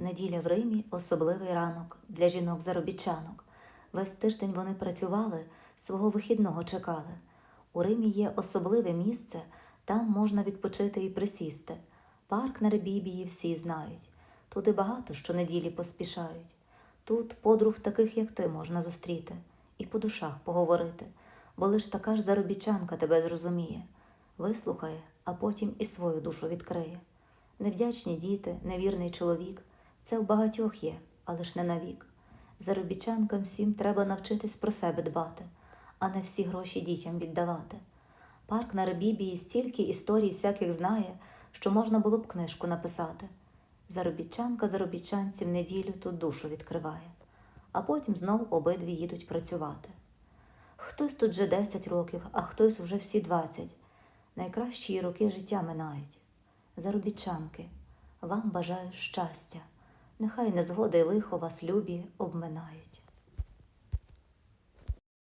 Неділя в Римі особливий ранок для жінок-заробітчанок. Весь тиждень вони працювали, свого вихідного чекали. У Римі є особливе місце, там можна відпочити і присісти. Парк на Ребібії всі знають. Туди багато щонеділі поспішають. Тут подруг таких, як ти, можна зустріти і по душах поговорити, бо лиш така ж заробітчанка тебе зрозуміє, вислухає, а потім і свою душу відкриє. Невдячні діти, невірний чоловік це в багатьох є, але ж не навік. Заробітчанкам всім треба навчитись про себе дбати, а не всі гроші дітям віддавати. Парк на Ребібії стільки історій всяких знає, що можна було б книжку написати. Заробітчанка заробітчанці в неділю тут душу відкриває, а потім знов обидві їдуть працювати. Хтось тут вже 10 років, а хтось уже всі 20. Найкращі роки життя минають. Заробітчанки, вам бажаю щастя, нехай незгоди лихо вас любі обминають.